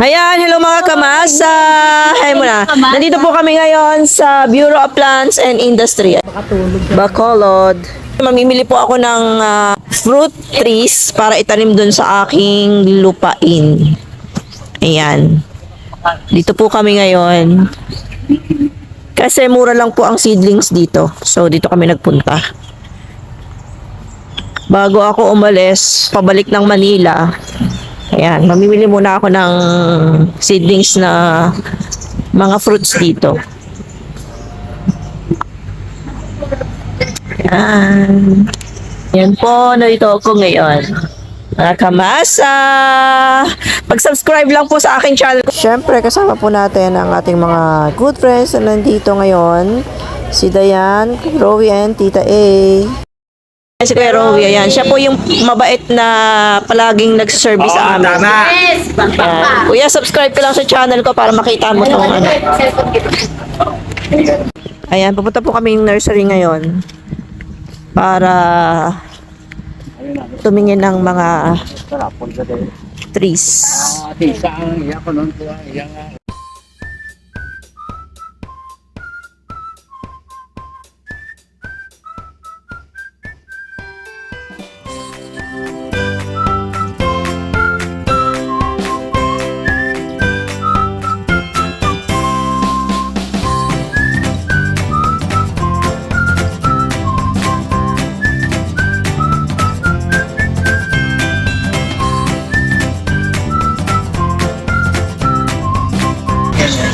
Ayan, hello mga kamasa! Hi muna. Nandito po kami ngayon sa Bureau of Plants and Industry. Bacolod. Mamimili po ako ng ah, fruit trees para itanim dun sa aking lupain. Ayan. Dito po kami ngayon. Kasi mura lang po ang seedlings dito. So, dito kami nagpunta. Bago ako umalis, pabalik ng Manila, ayan, mamimili muna ako ng seedlings na mga fruits dito. Ayan. Yan po, narito ako ngayon. Mga kamasa! Pag-subscribe lang po sa aking channel. Siyempre, kasama po natin ang ating mga good friends na nandito ngayon. Si Dayan, Rowie, and Tita A. Si Kuya Rowie, ayan. Siya po yung mabait na palaging nagsaservice sa amin. Yes! Bang, bang, Ayan. Kuya, subscribe ka lang sa channel ko para makita mo itong ano. Cellphone kita. Ayan, pupunta po kami nursery ngayon para tumingin ng mga trees.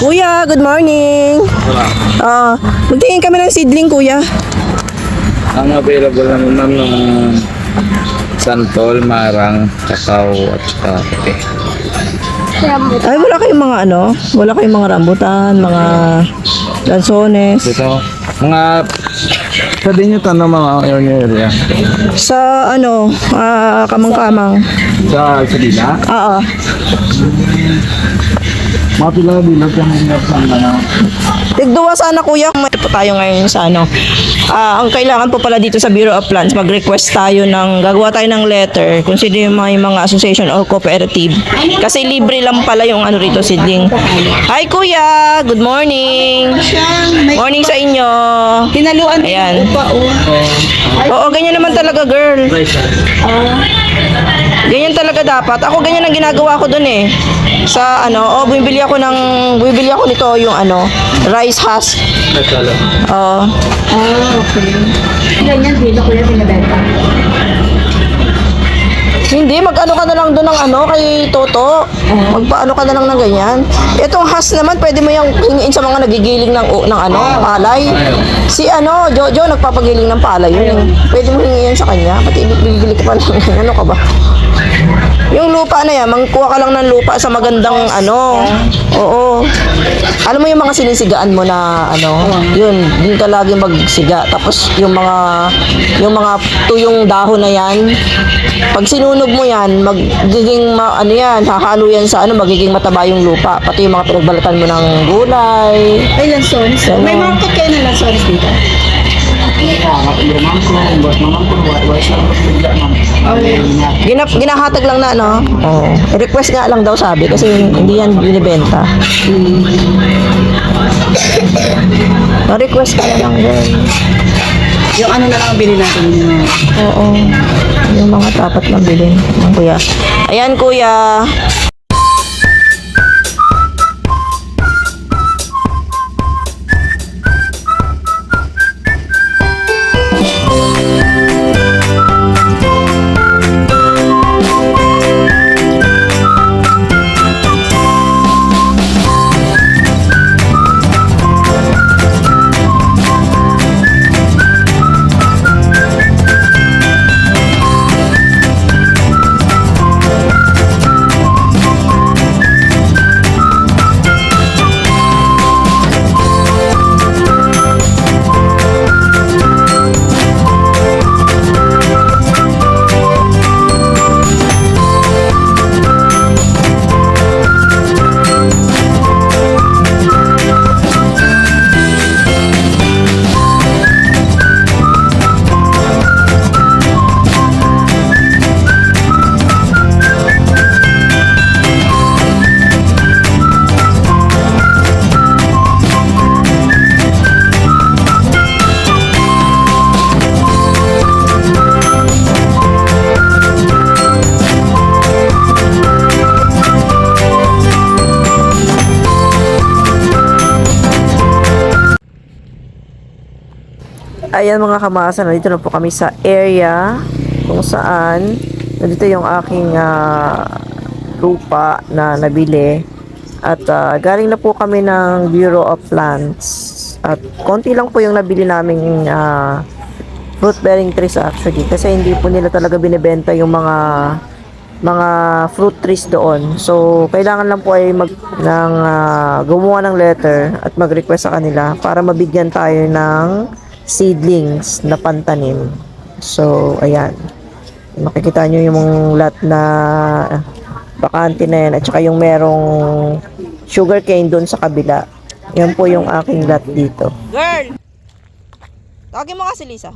Kuya, good morning. Ah, magtingin kami ng seedling, kuya. Ang available naman ma'am ng santol, marang, kakao at saka kape. Ay, wala kayong mga ano? Wala kayong mga rambutan, mga lansones. Dito, mga pwede nyo tanong mga area. Sa ano, ah, kamang-kamang. Sa Salina, Oo. Mga pila bilog yung mga ng ano. Tigduwa sana kuya. May po tayo ngayon sa ano. Ah, ang kailangan po pala dito sa Bureau of Plants, mag-request tayo ng, gagawa tayo ng letter kung sino yung mga, yung mga association or cooperative. Kasi libre lang pala yung ano rito, seedling. Hi kuya! Good morning! Morning sa inyo! Tinaluan din Ayan. oh. Oo, ganyan naman talaga girl. Ganyan talaga dapat. Ako ganyan ang ginagawa ko dun eh. Sa ano, oh, bumibili ako ng, bumibili ako nito yung ano, rice husk. Oo. Ah, okay. Ganyan, dito ko yan pinabenta. Hindi, mag-ano ka na lang doon ng ano, kay Toto. Magpaano ka na lang ng ganyan. Itong has naman, pwede mo yung hingiin sa mga nagigiling ng, ng ano, palay. Si ano, Jojo, nagpapagiling ng palay yun. eh. Pwede mo hingin sa kanya. Pati bibili ka pa ng. Ano ka ba? Lupa na yan, mangkuha ka lang ng lupa sa magandang ano. Oo. Alam mo yung mga sinisigaan mo na ano, yun, dun ka lagi magsiga. Tapos yung mga yung mga tuyong dahon na yan, pag sinunog mo yan, magiging ma, ano yan, hahalo yan sa ano, magiging mataba yung lupa. Pati yung mga pinagbalatan mo ng gulay. Ay, lansones. Ano? May market kayo ng lansones dito. Ginap, ginahatag lang na, no? Oo. Request nga lang daw sabi kasi hindi yan binibenta. request ka na lang girl. Yung ano na lang ang natin. Oo. Yung mga dapat lang bilhin. Kuya. Ayan, kuya. Ayan mga kamasa, nandito na po kami sa area kung saan nandito yung aking ah, lupa na nabili. At ah, galing na po kami ng Bureau of Plants. At konti lang po yung nabili naming ah, fruit bearing trees actually. Kasi hindi po nila talaga binebenta yung mga mga fruit trees doon. So, kailangan lang po ay mag ng ah, gumawa ng letter at mag-request sa kanila para mabigyan tayo ng seedlings na pantanim. So, ayan. Makikita nyo yung lot na bakante na yan at saka yung merong sugar cane doon sa kabila. Yan po yung aking lot dito. Girl! Tawagin mo kasi Lisa.